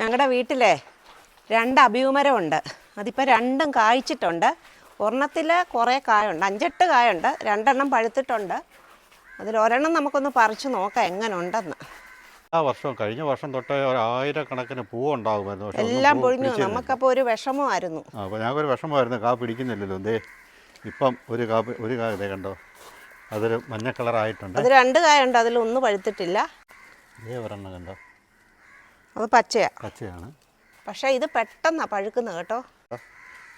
ഞങ്ങളുടെ വീട്ടിലെ രണ്ട് അഭിമരമുണ്ട് അതിപ്പോൾ രണ്ടും കായ്ച്ചിട്ടുണ്ട്. ഒരെണ്ണത്തിൽ കുറേ കായുണ്ട്. അഞ്ചെട്ട് കായുണ്ട്. രണ്ടെണ്ണം പഴുത്തിട്ടുണ്ട്. അതിൽ ഒരെണ്ണം നമുക്കൊന്ന് പറിച്ചു നോക്കാം എങ്ങനെ ഉണ്ടെന്ന് ആ വർഷം കഴിഞ്ഞ വർഷം തൊട്ട് ഒരായിരക്കണക്കിന് പൂവുണ്ടാകുമായിരുന്നു. എല്ലാം പൊഴിഞ്ഞു. നമുക്കപ്പോൾ ഒരു വിഷമമായിരുന്നു. അപ്പോൾ ഞങ്ങൾക്കൊരു വിഷമമായിരുന്നു. കാ പിടിക്കുന്നില്ലല്ലോ. എന്തേ ഇപ്പം ഒരു കാ ഒരു കാ ഇതേ കണ്ടോ? അതൊരു മഞ്ഞ കളറായിട്ടുണ്ട്. അത് രണ്ട് കായുണ്ട്. അതിൽ ഒന്ന് പഴുത്തിട്ടില്ല. ഇതേ ഒരെണ്ണം കണ്ടോ? അത് പച്ചയാ. പച്ചയാണ്. പക്ഷേ ഇത് പെട്ടെന്നാ പഴുക്കുന്നത് കേട്ടോ.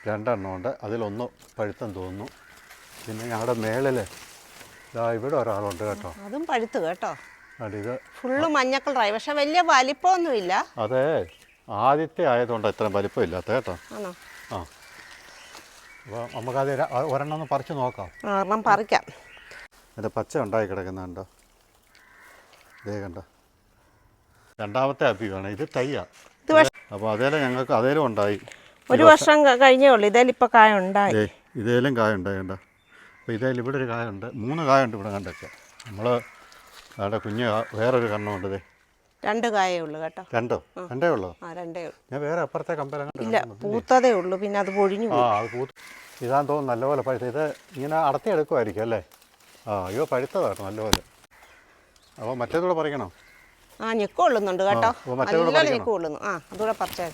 രണ്ടെണ്ണം ഉണ്ട്. അതിലൊന്ന് പഴുത്തം തോന്നുന്നു. പിന്നെ ഞങ്ങളുടെ മേളിൽ ഇതാ ഇവിടെ ഒരാളുണ്ട് കേട്ടോ. അതും പഴുത്തു കേട്ടോ. ഇത് ഫുള്ള് മഞ്ഞ കളറായി പക്ഷെ വലിയ വലിപ്പമൊന്നുമില്ല. അതെ. ആദ്യത്തെ ആയതുകൊണ്ട് ഇത്ര വലിപ്പം ഇല്ലാത്ത കേട്ടോ. ആണോ? ആ. അപ്പോൾ നമുക്കത് ഒരെണ്ണം ഒന്ന് പറിച്ച് നോക്കാം. ഒരെണ്ണം പറിക്കാം. അതിന്റെ പച്ച ഉണ്ടായി കിടക്കുന്നുണ്ടോ? ഇതേ കണ്ടോ. രണ്ടാമത്തെ അപ്പിയാണ് ഇത് തയ്യാ. അപ്പൊ അപ്പോൾ അതേലും ഞങ്ങൾക്ക് അതേലും ഉണ്ടായി. ഒരു വർഷം കഴിഞ്ഞേ ഉള്ളൂ. ഇതിലിപ്പോൾ കായ ഉണ്ടായി. ഇതേലും കായ ഉണ്ടായി കണ്ടോ? അപ്പോൾ ഇതേലും ഇവിടെ ഒരു കായുണ്ട് മൂന്ന് കായ ഉണ്ട് ഇവിടെ കണ്ടൊക്കെ. നമ്മൾ അവിടെ കുഞ്ഞ് വേറൊരു കണ്ണുണ്ട് ഇതേ രണ്ട് കായേ ഉള്ളൂ കേട്ടോ. രണ്ടോ? രണ്ടേ ഉള്ളോ? ആ രണ്ടേ ഉള്ളൂ. ഞാൻ വേറെ അപ്പുറത്തെ കമ്പലം ഇല്ല പൂത്തതേ ഉള്ളൂ. പിന്നെ അത് പൊഴിഞ്ഞു ആ അത് പൂത്ത് ഇതാന്ന് തോന്നുന്നു നല്ലപോലെ പഴുത്ത. ഇത് ഇങ്ങനെ അടത്തി എടുക്കുമായിരിക്കും അല്ലേ? ആ അയ്യോ പഴുത്തതാട്ടോ നല്ലപോലെ. അപ്പോൾ മറ്റേതൂടെ പറിക്കണോ? ആ ഞെക്ക് കൊള്ളുന്നുണ്ട് കേട്ടോ. നല്ല ഞെക്ക് കൊള്ളുന്നു. ആ അതുകൂടെ പറിച്ചാൽ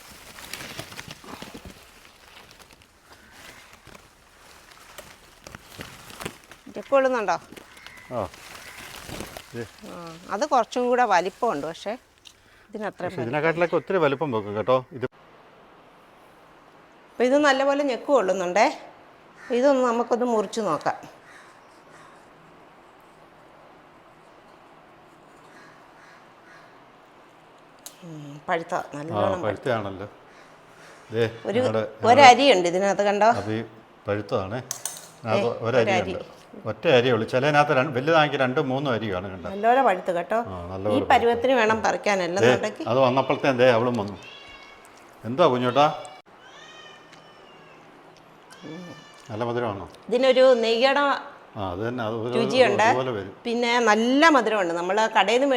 ഞെക്ക് കൊള്ളുന്നുണ്ടോ? അത് കുറച്ചും കൂടെ വലിപ്പമുണ്ട് പക്ഷേ ഇതിനത്ര ഇതിനെക്കാട്ടിലൊക്കെ ഒത്തിരി വലിപ്പം വെക്കും കേട്ടോ. ഇത് അപ്പോൾ ഇത് നല്ലപോലെ ഞെക്ക് കൊള്ളുന്നുണ്ടേ. ഇതൊന്ന് നമുക്കൊന്ന് മുറിച്ച് നോക്കാം. പഴുത്ത നല്ലോണം പഴുത്തയാണല്ലോ ഒരു ഒരരിയുണ്ട് ഇതിനകത്ത് കണ്ടോ? അത് പഴുത്തതാണേ. ഒരരിയുണ്ട്. ഒറ്റ അരി ഉള്ളു. ചിലതിനകത്ത് വലുതാണെങ്കിൽ രണ്ടും മൂന്നും അരി കാണും കണ്ടോ നല്ലപോലെ പഴുത്ത് കേട്ടോ. ഈ പരുവത്തിന് വേണം പറിക്കാൻ ദേ അത് വന്നപ്പോഴത്തെ ദേ അവളും വന്നു. എന്താ കുഞ്ഞോട്ടാ? നല്ല മധുരമാണോ? ഇതിനൊരു നെയ്യട രുചിയുണ്ട്. പിന്നെ നല്ല മധുരമുണ്ട്. നമ്മൾ കടയിൽ നിന്ന്